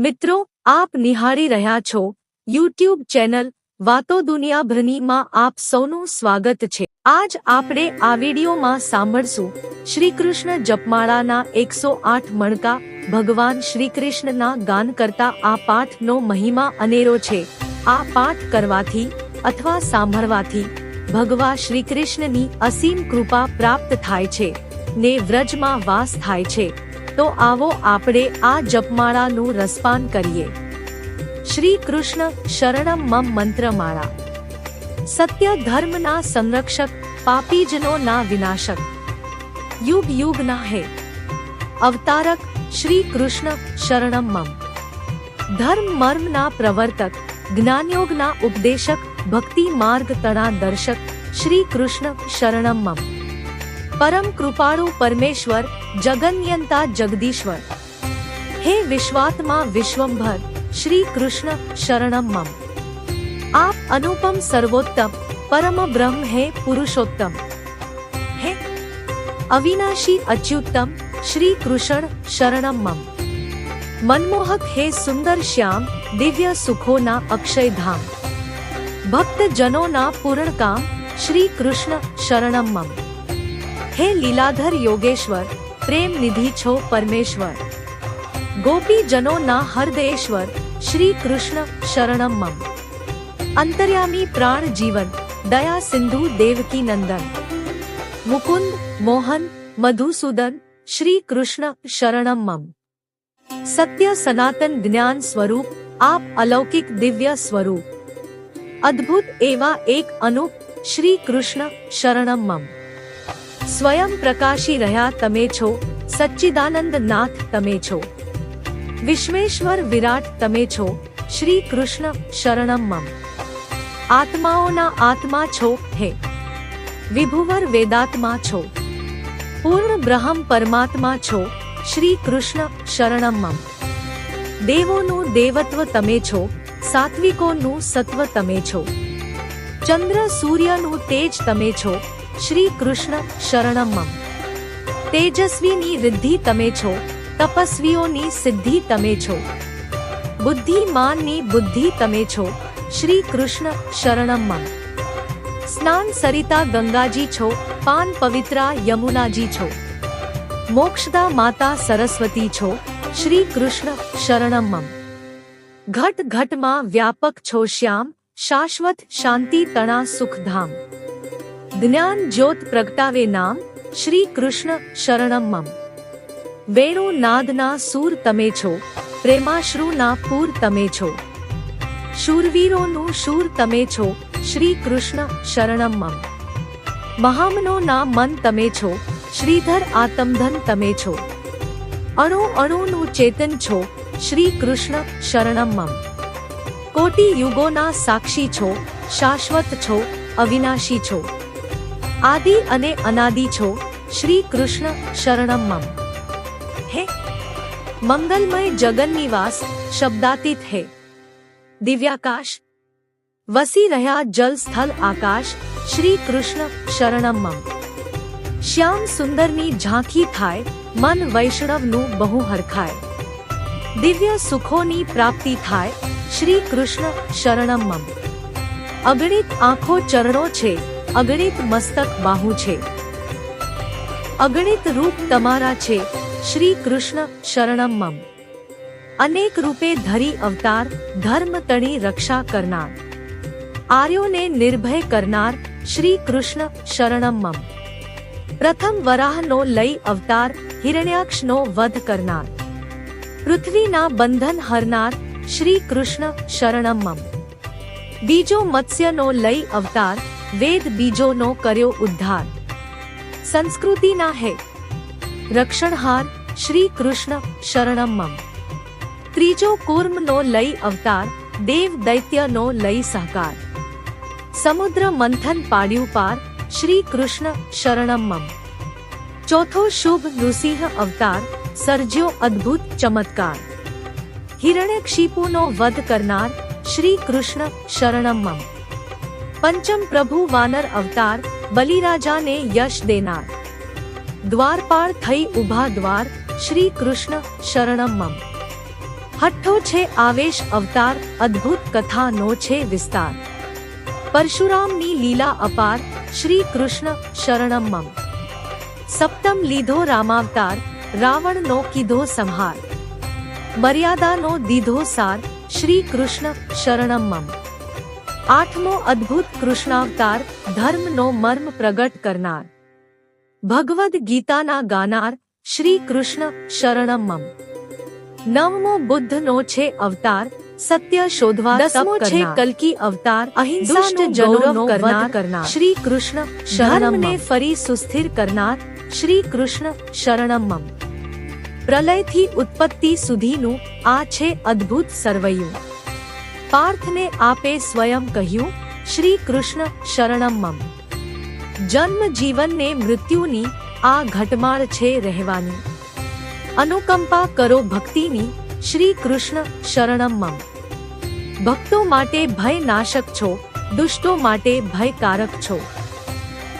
મિત્રો, આપ નિહાળી રહ્યા છો યુટ્યુબ ચેનલ વાતો દુનિયાભરનીમાં આપ સૌનું સ્વાગત છે. આજ આપણે આ વિડીયોમાં સાંભળશું શ્રી કૃષ્ણ જપમાળાના એકસો આઠ મણકા ભગવાન શ્રી કૃષ્ણના ગાન કરતા આ પાઠનો મહિમા અનેરો છે. આ પાઠ કરવાથી અથવા સાંભળવાથી ભગવા શ્રી કૃષ્ણની અસીમ કૃપા પ્રાપ્ત થાય છે ને વ્રજમાં વાસ થાય છે. તો આવો આપણે આ જપમાળાનું રસપાન કરીએ. શ્રી કૃષ્ણ શરણમ મમ મંત્રમાળા. સત્ય ધર્મના સંરક્ષક, પાપીજનો ના વિનાશક. યુગ યુગના હે. અવતારક શ્રી કૃષ્ણ શરણમ મમ. ધર્મ મર્મના પ્રવર્તક જ્ઞાનયોગના ઉપદેશક, ભક્તિ માર્ગ તણા દર્શક શ્રી કૃષ્ણ શરણમ મમ. परम कृपाणु परमेश्वर जगन्यंता जगदीश्वर। हे विश्वात्मा विश्वंभर श्री कृष्ण शरण मम। आप अनुपम सर्वोत्तम, परम ब्रह्म है पुरुषोत्तम। है अविनाशी अच्युतम श्री कृष्ण शरण मम। मनमोहक हे सुंदर श्याम, दिव्य सुखो ना अक्षय धाम। भक्त जनो ना पूर्ण काम श्री कृष्ण शरण मम। હે લીલાધર યોગેશ્વર પ્રેમ નિધિ છો પરમેશ્વર ગોપી જનોના હરદેશ્વર શ્રી કૃષ્ણ શરણમ મમ અંતર્યામી પ્રાણ જીવન દયા સિંધુ દેવકી નંદન મુકુંદ મોહન મધુસૂદન શ્રી કૃષ્ણ શરણમ મમ સત્ય સનાતન જ્ઞાન સ્વરૂપ આપ અલૌકિક દિવ્ય સ્વરૂપ અદ્ભુત એવા એક અનુપ શ્રી કૃષ્ણ શરણમ મમ સ્વયં પ્રકાશી રહ્યા તમે છો સચ્ચિદાનંદ નાથ તમે છો વિશ્વેશ્વર વિરાટ તમે છો શ્રી કૃષ્ણ શરણમ મમ આત્માઓના આત્મા છો હે વિભુવર વેદાત્મા છો પૂર્ણ બ્રહ્મ પરમાત્મા છો શ્રી કૃષ્ણ શરણમ મમ દેવોનું દેવત્વ તમે છો સાત્વિકોનું સત્વ તમે છો ચંદ્ર સૂર્યનું તેજ તમે છો શ્રી કૃષ્ણ શરણમ. તેજસ્વીની રિદ્ધિ તમે છો, તપસ્વીઓની સિદ્ધિ તમે છો. બુદ્ધિમાનની બુદ્ધિ તમે છો શ્રી કૃષ્ણ શરણમ. સ્નાન સરિતા ગંગાજી છો, પાન પવિત્રા યમુનાજી છો. મોક્ષદા માતા સરસ્વતી છો શ્રી કૃષ્ણ શરણમ. ઘટ ઘટમાં વ્યાપક છો શ્યામ, શાશ્વત શાંતિ તણા સુખધામ. જ્ઞાન જ્યોત પ્રગટાવે નામ, શ્રી કૃષ્ણ શરણમ વેણુ નાદના સૂર તમે છો પ્રેમાશ્રુના પૂર તમે છો. શૂરવીરોનું શૂર તમે છો, શ્રી કૃષ્ણ શરણમ મહામનો ના મન તમે છો, શ્રીધર આતમધન તમે છો. અણુ અણુનું ચેતન છો, શ્રી કૃષ્ણ શરણમ કોટી યુગોના સાક્ષી છો, શાશ્વત છો, અવિનાશી છો. આદિ અને અનાદિ છો શ્રી કૃષ્ણ શરણમ મમ. હે? મંગલમય જગન્નિવાસ શબ્દાતીત હે. દિવ્યાકાશ, વસી રહ્યા જલ સ્થલ આકાશ શ્રી કૃષ્ણ શરણમ મમ. શ્યામ સુંદરની ઝાંખી થાય, મન વૈષ્ણવનું બહુ હરખાય. દિવ્ય સુખોની પ્રાપ્તિ થાય શ્રી કૃષ્ણ શરણમ મમ. અગણિત આંખો ચરણો છે અગણિત મસ્તક બાહુ છે. અગણિત રૂપ તમારા છે, શ્રી કૃષ્ણ શરણમ અનેક રૂપે ધરી અવતાર, ધર્મ તણી રક્ષા કરનાર. આર્યોને નિર્ભય કરનાર, શ્રી કૃષ્ણ શરણમ પ્રથમ વરાહનો લઈ અવતાર, હિરણ્યાક્ષનો વધ કરનાર. પૃથ્વીના બંધન હરનાર, શ્રી કૃષ્ણ શરણમ બીજો મત્સ્યનો લઈ અવતાર વેદ બીજોનો કર્યો ઉદ્ધાર સંસ્કૃતિના હે રક્ષણહાર શ્રી કૃષ્ણ શરણમ મમ ત્રીજો કુર્મનો લઈ અવતાર દેવ દૈત્યનો લઈ સહકાર સમુદ્ર મંથન પાડ્યું પાર શ્રી કૃષ્ણ શરણમ મમ ચોથો શુભ નૃસિંહ અવતાર સર્જ્યો અદ્ભુત ચમત્કાર હિરણ્યક્ષિપુનો વધ કરનાર શ્રી કૃષ્ણ શરણમ મમ પંચમ પ્રભુ વાનર અવતાર બલિરાજાને યશ દેનાર દ્વારપાળ થઈ ઉભા દ્વાર શ્રી કૃષ્ણ શરણમ મમ હઠ્ઠો છે આવેશ અવતાર અદ્ભુત કથાનો છે વિસ્તાર પરશુરામની લીલા અપાર શ્રી કૃષ્ણ શરણમ મમ સપ્તમ લીધો રામાવતાર રાવણનો કીધો સંહાર મર્યાદાનો દીધો સાર શ્રી કૃષ્ણ શરણમ મમ આઠમો અદ્ભુત કૃષ્ણાવતાર ધર્મનો મર્મ પ્રગટ કરનાર ભગવદ ગીતાના ગાનાર શ્રી કૃષ્ણ શરણમ મમ નવમો બુદ્ધનો છે અવતાર સત્ય શોધવા દસમો છે કલ્કી અવતાર અહિંસાનો જનોનો કરનાર કરનાર શ્રી કૃષ્ણ શરણમને ફરી સુસ્થિર કરનાર શ્રી કૃષ્ણ શરણમ મમ પ્રલયથી ઉત્પત્તિ સુધીનું આ છે અદ્ભુત સર્વૈયું પાર્થને આપે સ્વયં કહ્યું, શ્રી કૃષ્ણ શરણમ મમ. જન્મ જીવનને મૃત્યુની આ ઘટમાળ છે રહેવાની. અનુકંપા કરો ભક્તિની, શ્રી કૃષ્ણ શરણમ મમ. ભક્તો માટે ભય નાશક છો, દુષ્ટો માટે ભયકારક છો.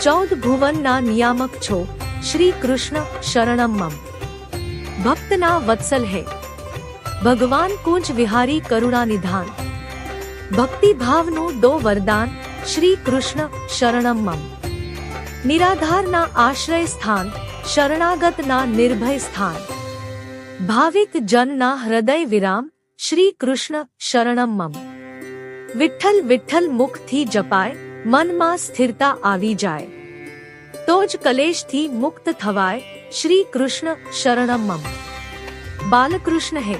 ચૌદ ભુવનના નિયામક છો, શ્રી કૃષ્ણ શરણમ મમ. ભક્તના વત્સલ હે. ભગવાન કુંજ વિહારી કરુણા નિધાન ભક્તિ ભાવનું દો વરદાન શ્રી કૃષ્ણ શરણમ મમ નિરાધારના આશ્રય સ્થાન શરણાગતના નિર્ભય સ્થાન ભાવિક જનના હૃદય વિરામ શ્રી કૃષ્ણ શરણમ મમ વિઠ્ઠલ વિઠ્ઠલ મુખથી જપાય મનમાં સ્થિરતા આવી જાય તો જ કલેશથી મુક્ત થવાય શ્રી કૃષ્ણ શરણમ મમ બાલકૃષ્ણ હે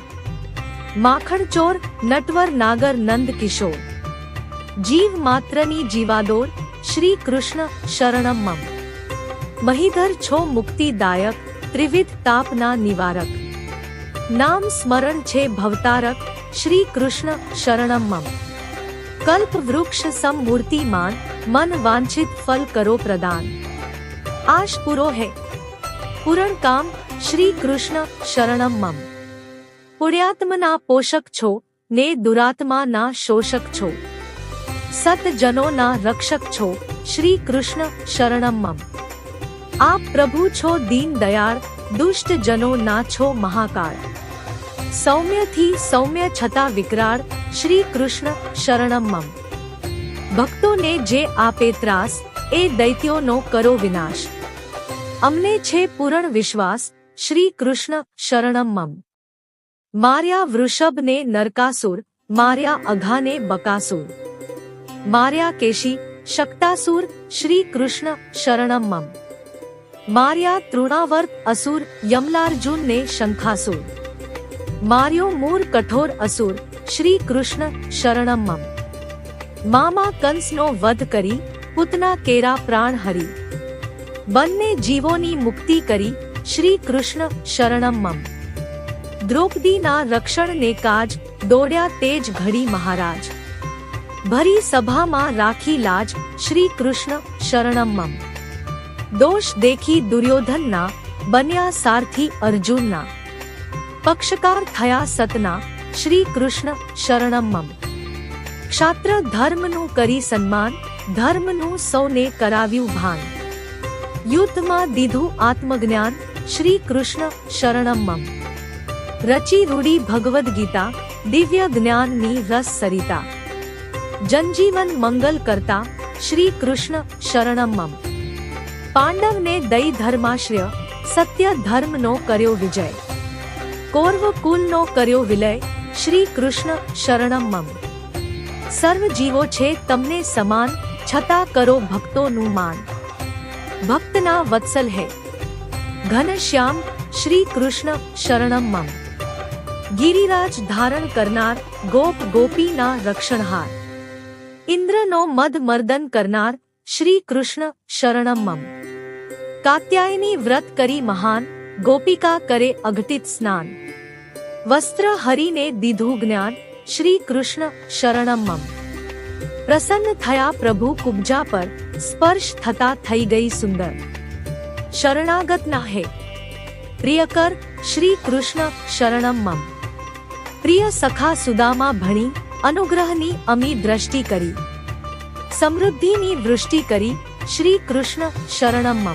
માખણ ચોર નટવર નાગર નંદ કિશોર જીવ માત્રની જીવાદોર શ્રી કૃષ્ણ શરણમ મમ મહીધર છો મુક્તિદાયક ત્રિવિધ તાપના નિવારક નામ સ્મરણ છે ભવતારક શ્રી કૃષ્ણ શરણમ મમ કલ્પ વૃક્ષ સમ મૂર્તિમાન મન વાંછિત ફલ કરો પ્રદાન આશ પુરો હે પૂરણ કામ શ્રી કૃષ્ણ શરણમ મમ પુણ્યાત્મના પોષક છો ને દુરાત્માના શોષક છો સતજનોના રક્ષક છો શ્રી કૃષ્ણ શરણમ મમ આપ પ્રભુ છો દીન દયાળ દુષ્ટ જનો ના છો મહાકાળ સૌમ્યથી સૌમ્ય છતાં વિકરાળ શ્રી કૃષ્ણ શરણમ મમ ભક્તોને જે આપે ત્રાસ એ દૈત્યોનો કરો વિનાશ અમને છે પૂરણ વિશ્વાસ શ્રી કૃષ્ણ શરણમ મમ માર્યા વૃષભને નરકાસુર માર્યા અઘાને બકાસુર માર્યા કેશી શક્તાસુર શ્રી કૃષ્ણ શરણમ મમ માર્યા તૃણાવર્ત અસુર યમલાર્જુનને શંખાસુર માર્યો મૂર કઠોર અસુર શ્રી કૃષ્ણ શરણમ મમ મામા કંસનો વધ કરી પુતના કેરા પ્રાણ હરી બંને જીવોની મુક્તિ કરી શ્રી કૃષ્ણ શરણમ મમ દ્રૌપદીના રક્ષણને કાજ દોડ્યા તેજ ઘડી મહારાજ. ભરી સભામાં રાખી લાજ શ્રી કૃષ્ણ શરણમ દોષ દેખી દુર્યોધનના, બન્યા સારથી અર્જુનના. પક્ષકાર થયા સતના, શ્રી કૃષ્ણ શરણમ મમ ક્ષાત્ર ધર્મનું કરી સન્માન, ધર્મનું સૌને કરાવ્યું ભાન. યુદ્ધમાં દીધું આત્મજ્ઞાન, શ્રી કૃષ્ણ શરણમ મમ રચી રૂડી ભગવદ્ ગીતા દિવ્ય જ્ઞાનની રસ સરિતા જનજીવન મંગલ કરતા શ્રી કૃષ્ણ શરણમ મમ પાંડવને દઈ ધર્માશ્રય સત્ય ધર્મનો કર્યો વિજય કૌરવ કુલનો કર્યો વિલય શ્રી કૃષ્ણ શરણમ મમ સર્વ જીવો છે તમને સમાન છતાં કરો ભક્તોનું માન ભક્તના વત્સલ હે ઘનશ્યામ શ્રી કૃષ્ણ શરણમ મમ ગિરિરાજ ધારણ કરનાર ગોપ ગોપીના રક્ષણહાર ઇન્દ્રનો મદ મર્દન કરનાર શ્રી કૃષ્ણ શરણમ મમ કાત્યાયની વ્રત કરી મહાન ગોપિકા કરે અઘટિત સ્નાન વસ્ત્ર હરીને દીધું જ્ઞાન શ્રી કૃષ્ણ શરણમ મમ પ્રસન્ન થયા પ્રભુ કુબ્જા પર સ્પર્શ થતા થઈ ગઈ સુંદર શરણાગતના હે પ્રિયકર શ્રી કૃષ્ણ શરણમ મમ પ્રિય સખા સુદામા ભણી અનુગ્રહની અમી દ્રષ્ટિ કરી. સમૃદ્ધિની વૃષ્ટિ કરી શ્રી કૃષ્ણ શરણમ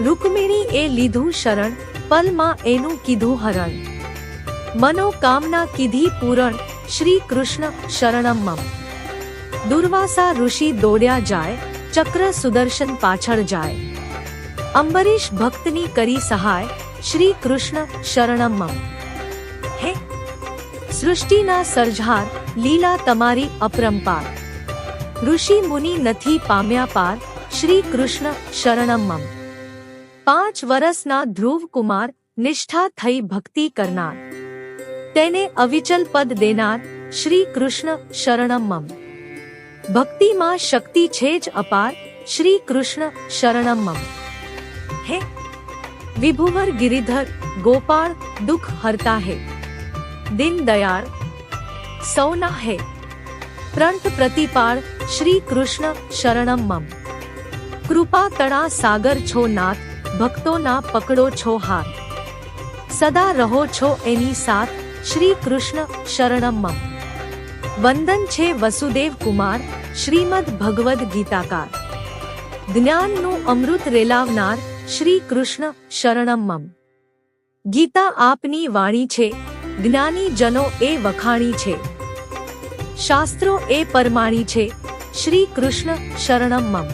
રૂકમિણી એ લીધું શરણ, પલમાં એનું કીધું હરણ. મનોકામના કીધી પૂરણ શ્રી કૃષ્ણ શરણમ દુર્વાસા ઋષિ દોડ્યા જાય, ચક્ર સુદર્શન પાછળ જાય. અંબરીશ ભક્તની કરી સહાય શ્રી કૃષ્ણ શરણમ સૃષ્ટિના સર્જાર લીલા તમારી અપરંપાર. ઋષિ મુનિ નથી પામ્યા પાર, શ્રી કૃષ્ણ શરણમમ પાંચ વર્ષના ધ્રુવ કુમાર નિષ્ઠા થઈ ભક્તિ કરનાર. તેને અવિચલ પદ દેનાર, શ્રી કૃષ્ણ શરણમમ ભક્તિમાં શક્તિ છે જ અપાર, શ્રી કૃષ્ણ શરણમમ હે, વિભુવર ગિરિધર, ગોપાળ દુઃખ હરતા હે. દિન દયાળ. સૌના હે. પ્રંત પ્રતિપાળ શ્રી કૃષ્ણ શરણમ મમ. કૃપા તણા સાગર છો નાથ ભક્તોના પકડો છો હાથ. સદા રહો છો એની સાથ શ્રી કૃષ્ણ શરણમ મમ. વંદન છે વસુદેવ કુમાર, શ્રીમદ ભગવદ્ ગીતાકાર. જ્ઞાનનું અમૃત રેલાવનાર શ્રી કૃષ્ણ શરણમ મમ. ગીતા આપની વાણી છે. જ્ઞાની જનો એ વખાણી છે શાસ્ત્રો એ પરમાણી છે શ્રી કૃષ્ણ શરણમ મમ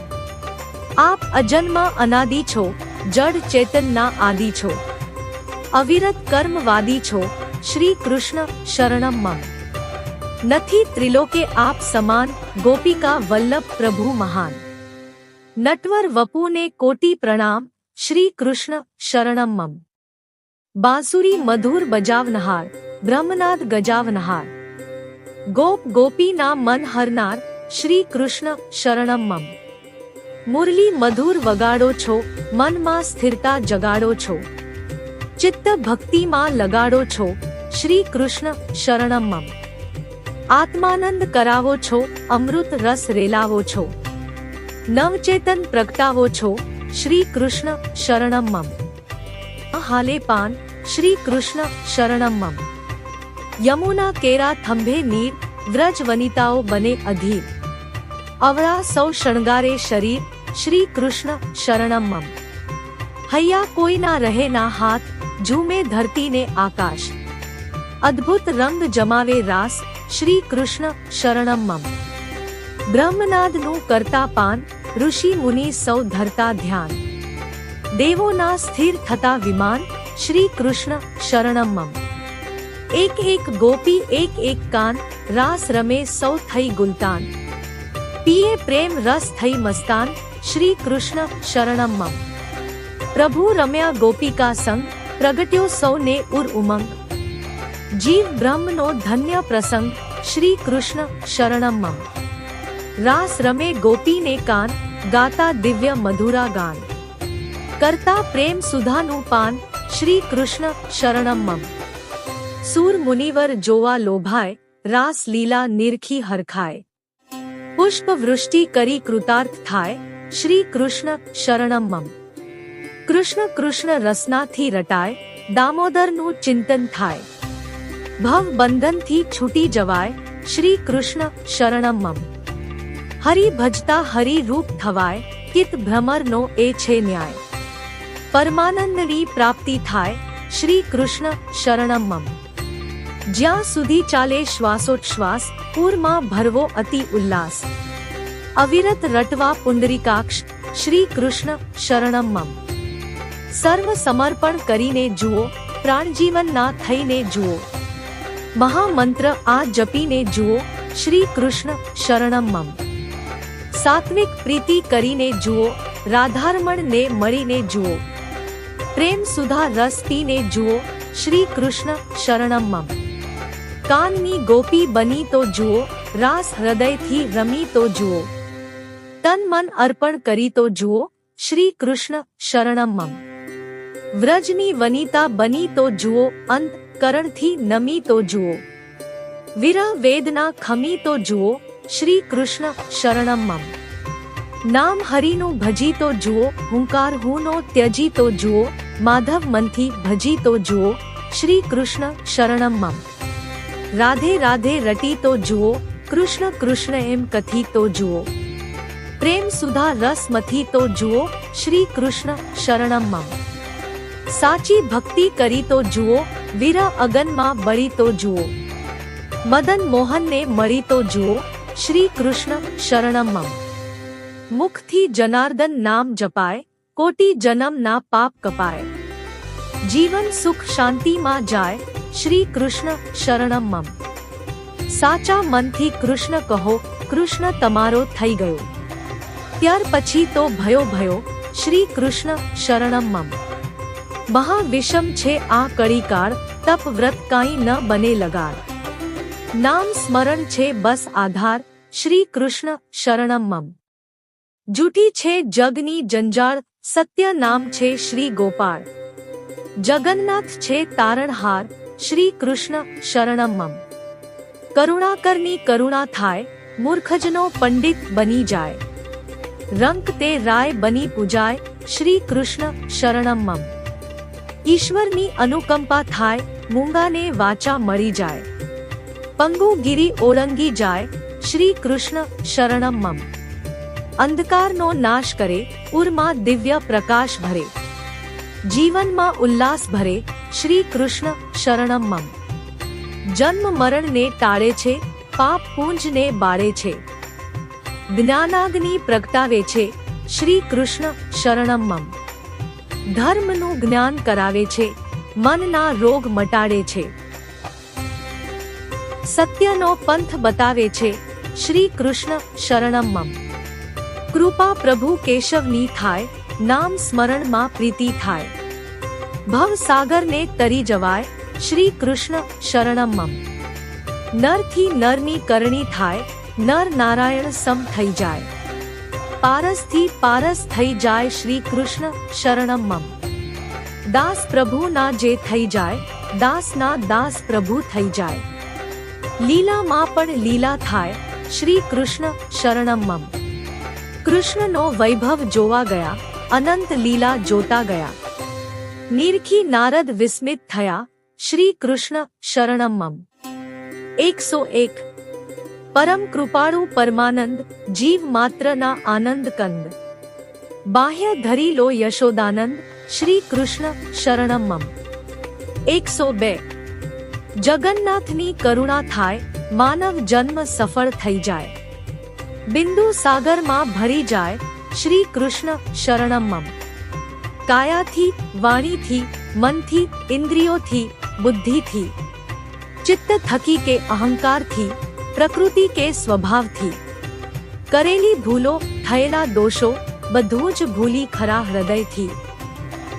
આપ અજન્મા અનાદિ છો જડ ચેતનના આદિ છો અવિરત કર્મવાદી છો શ્રી કૃષ્ણ શરણમ મમ નથી ત્રિલોકે આપ સમાન ગોપિકા વલ્લભ પ્રભુ મહાન નટવર વપુને કોટી પ્રણામ શ્રી કૃષ્ણ શરણમ મમ બાંસુરી મધુર બજાવનહાર બ્રહ્મનાદ ગજાવનહાર ગોપ ગોપીના મન હરનાર, શ્રી કૃષ્ણ શરણમ મુરલી મધુર વગાડો છો મનમાં સ્થિરતા જગાડો છો. ચિત્ત ભક્તિમાં લગાડો છો, શ્રી કૃષ્ણ શરણમ આત્માનંદ કરાવો છો, અમૃત રસ રેલાવો છો. નવચેતન પ્રગટાવો છો, શ્રી કૃષ્ણ શરણમ હાલે પાન શ્રી કૃષ્ણ શરણમ યમુના કેરા થંભે નીર, વ્રજ વનિતાઓ બને અધીર. અવળા સૌ શણગારે શરીર શ્રી કૃષ્ણ શરણમ મમ. હૈયા કોઈના રહે ના હાથ, ઝૂમે ધરતીને આકાશ. અદ્ભુત રંગ જમાવે રાસ શ્રી કૃષ્ણ શરણમ મમ. બ્રહ્મનાદનું કરતા પાન, ઋષિ મુનિ સૌ ધરતા ધ્યાન. દેવોના સ્થિર થતા વિમાન શ્રી કૃષ્ણ શરણમ મમ એક એક ગોપી એક એક કાન રાસ રમે સૌ થઈ ગુલતાન પીએ પ્રેમ રસ થઈ મસ્તાન શ્રી કૃષ્ણ શરણમ મમ પ્રભુ રમ્યા ગોપિકા સંગ પ્રગટ્યો સૌને ઉર ઉમંગ જીવ બ્રહ્મનો ધન્ય પ્રસંગ શ્રી કૃષ્ણ શરણમ મમ રાસ રમે ગોપીને કાન ગાતા દિવ્ય મધુરા ગાન કરતા પ્રેમ સુધાનું પાન શ્રી કૃષ્ણ શરણમ મમ સૂર મુનિવર જોવા લોભાય રાસ લીલા નિરખી હરખાય પુષ્પ વૃષ્ટિ કરી કૃતાર્થ થાય શ્રી કૃષ્ણ શરણમ મમ કૃષ્ણ કૃષ્ણ રસનાથી રટાય દામોદરનું ચિંતન થાય ભવ બંધનથી છૂટી જવાય શ્રી કૃષ્ણ શરણમ મમ હરિ ભજતા હરિ રૂપ થવાય કિત ભ્રમરનો એ છે ન્યાય પરમાનંદની પ્રાપ્તિ થાય શ્રી કૃષ્ણ શરણમ મમ જ્યાં સુધી ચાલે શ્વાસોચ્છ્વાસ, પૂરમાં ભરવો અતિ ઉલ્લાસ. અવિરત રટવા પુંડરીકાક્ષ, શ્રી કૃષ્ણ શરણમ સર્વ સમર્પણ કરીને જુઓ, પ્રાણજીવનના થઈને જુઓ. મહામંત્ર આ જપીને જુઓ, શ્રી કૃષ્ણ શરણમ મમ સાત્વિક પ્રીતિ કરીને જુઓ, રાધારમણને મળીને જુઓ. પ્રેમ સુધા રસ પીને જુઓ શ્રી કૃષ્ણ શરણમ કાનની ગોપી બની તો જુઓ, રાસ હૃદયથી રમી તો જુઓ. તન મન અર્પણ કરી તો જુઓ શ્રી કૃષ્ણ શરણમ મમ. વ્રજની વનિતા બની તો જુઓ, અંત કરણથી નમી તો જુઓ. વિરહ વેદના ખમી તો જુઓ શ્રી કૃષ્ણ શરણમ નામ હરિનું ભજી તો જુઓ, હુંકાર હુંનો ત્યજી તો જુઓ માધવ મનથી ભજી તો જુઓ, શ્રી કૃષ્ણ શરણમ મમ. રાધે રાધે રટી તો જુઓ, કૃષ્ણ કૃષ્ણ એમ કથી તો જુઓ. પ્રેમ સુધા રસ મથી તો જુઓ, શ્રી કૃષ્ણ શરણમ મમ. સાચી ભક્તિ કરી તો જુઓ વીર અગનમાં બળી તો જુઓ. મદન મોહનને મળી તો જુઓ, શ્રી કૃષ્ણ શરણમમ મુખથી જનાર્દન નામ જપાય કોટી જન્મના પાપ કપાય જીવન સુખ શાંતિમાં જાય શ્રી કૃષ્ણ શરણમમ સાચા મનથી કૃષ્ણ કહો કૃષ્ણ તમારો થઈ ગયો ત્યાર પછી તો ભયો ભયો શ્રી કૃષ્ણ શરણમમ મહાવિષમ છે આ કળીકાળ તપ વ્રત કાંઈ ન બને લગાડ નામ સ્મરણ છે બસ આધાર શ્રી કૃષ્ણ શરણમમ જૂઠી છે જગની જંજાળ સત્ય નામ છે શ્રી ગોપાળ જગન્નાથ છે તારણહાર શ્રી કૃષ્ણ શરણમમ કરુણાકરની કરુણા થાય મૂર્ખજનો પંડિત બની જાય રંક તે રાય બની પૂજાય શ્રી કૃષ્ણ શરણમમ ઈશ્વરની અનુકંપા થાય મૂંગાને વાચા મળી જાય પંગુ ગિરી ઓળંગી જાય શ્રી કૃષ્ણ શરણમમ અંધકારનો નાશ કરે, ઉરમાં દિવ્ય પ્રકાશ ભરે. જીવનમાં ઉલ્લાસ ભરે, શ્રી કૃષ્ણ શરણમમ જન્મ મરણને ટાળે છે, પાપ પૂંજને બાળે છે. જ્ઞાનાગ્નિ પ્રગટાવે છે, શ્રી કૃષ્ણ શરણમમ ધર્મનું જ્ઞાન કરાવે છે, મનના રોગ મટાડે છે. સત્યનો પંથ બતાવે છે, શ્રી કૃષ્ણ શરણમમ કૃપા પ્રભુ કેશવની થાય, નામ સ્મરણમાં પ્રીતિ થાય. ભવસાગરને તરી જવાય, શ્રી કૃષ્ણ શરણમમ નરથી નરની કરણી થાય, નર નારાયણ સમ થઈ જાય. પારસથી પારસ થઈ જાય શ્રી કૃષ્ણ શરણમમ દાસ પ્રભુના જે થઈ જાય, દાસના દાસ પ્રભુ થઈ જાય. લીલામાં પણ લીલા થાય, શ્રી કૃષ્ણ શરણમમ કૃષ્ણનો વૈભવ જોવા ગયા અનંત લીલા જોતા ગયા નિરખી નારદ વિસ્મિત થયા શ્રી કૃષ્ણ શરણમમ એકસો એક પરમ કૃપાળુ પરમાનંદ જીવ માત્રના આનંદ કંદ બાહ્ય ધરી લો યશોદાનંદ શ્રી કૃષ્ણ શરણમમ એકસો બે જગન્નાથની કરુણા થાય માનવ જન્મ સફળ થઈ જાય બિંદુ સાગરમાં ભરી જાય શ્રી કૃષ્ણ શરણમમ કાયાથી, વાણીથી, મનથી, ઇન્દ્રિયોથી, બુદ્ધિથી. ચિત્ત થકી કે અહંકારથી, પ્રકૃતિ કે સ્વભાવથી. કરેલી ભૂલો, થયેલા દોષો, બધું જ ભૂલી ખરા હૃદયથી.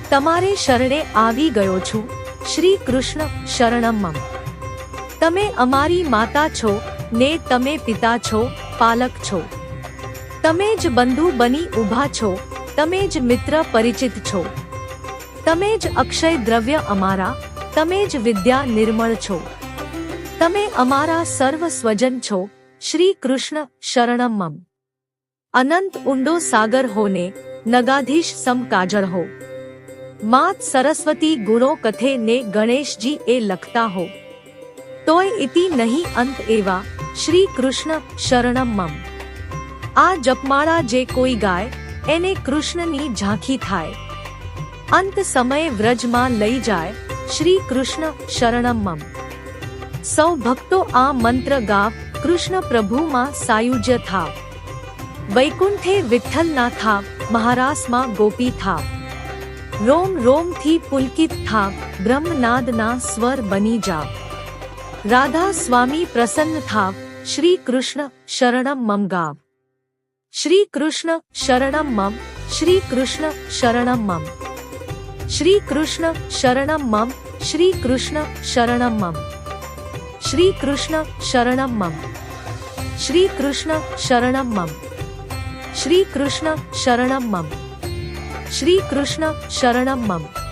તમારે શરણે આવી ગયો છું, શ્રી કૃષ્ણ શરણમમ તમે અમારી માતા છો, ને તમે પિતા છો પાલક છો. તમે જ બંધુ બની ઊભા છો, તમે જ મિત્ર પરિચિત છો. તમે જ અક્ષય દ્રવ્ય અમારા, તમે જ વિદ્યા નિર્મળ છો. તમે અમારા સર્વ સ્વજન છો, શ્રી કૃષ્ણ શરણમમ અનંત ઊંડો સાગર હોને નગાધીશ સમ કાજળ હો. માત સરસ્વતી ગુણો કથે ને ગણેશજી એ લખતા હો. તોય ઇતિ નહીં અંત એવા શ્રી કૃષ્ણ શરણમમ આ જપમાળા જે કોઈ ગાય એને કૃષ્ણની ઝાંખી થાય અંત સમયે વ્રજમાં લઈ જાય શ્રી કૃષ્ણ શરણમમ સૌ ભક્તો આ મંત્ર ગાવ કૃષ્ણ પ્રભુમાં સાયુજ્ય થાવ વૈકુંઠે વિઠ્ઠલ ના થાવ મહારાસમાં ગોપી થાવ રોમ રોમથી પુલકિત થાવ બ્રહ્મનાદના સ્વર બની જાવ राधा स्वामी प्रसन्न था। श्री कृष्ण शरणम मम गाव श्री कृष्ण शरणम मम। श्री कृष्ण शरणम मम। श्री कृष्ण शरणम मम। श्री कृष्ण शरणम मम। श्री कृष्ण शरणम मम। श्री कृष्ण शरणम मम। श्री कृष्ण शरणम मम। श्री कृष्ण शरणम मम।